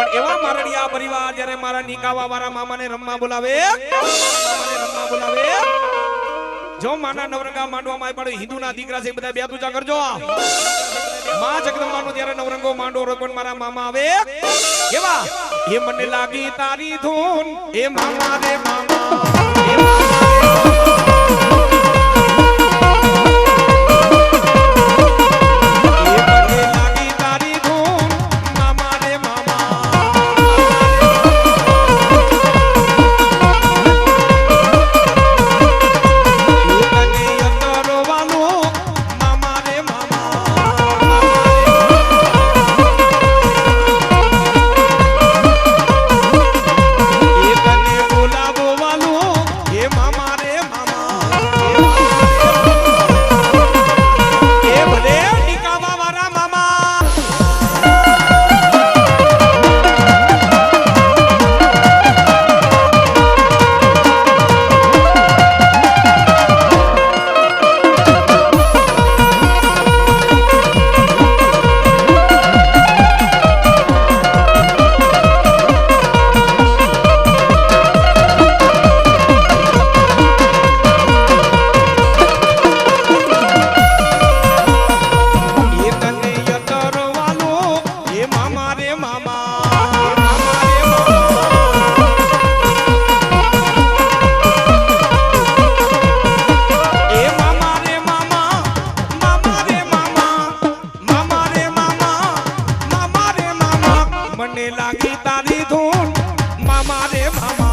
પણ એવા મારડિયા પરિવાર જ્યારે મારા નિકાવા વાળા મામાને રમવા બોલાવે, મામાને રમવા બોલાવે, જો માના નવરંગા માંડવામાં આવી પડે, હિન્દુના દીકરા છે બધા બે પૂજા કરજો. માં જગદંબાનો જ્યારે નવરંગો માંડો રોય પણ મારા મામા આવે. કેવા એ મને લાગી તારી ધૂન, એ મામા રે મામા. મામા રે મામા.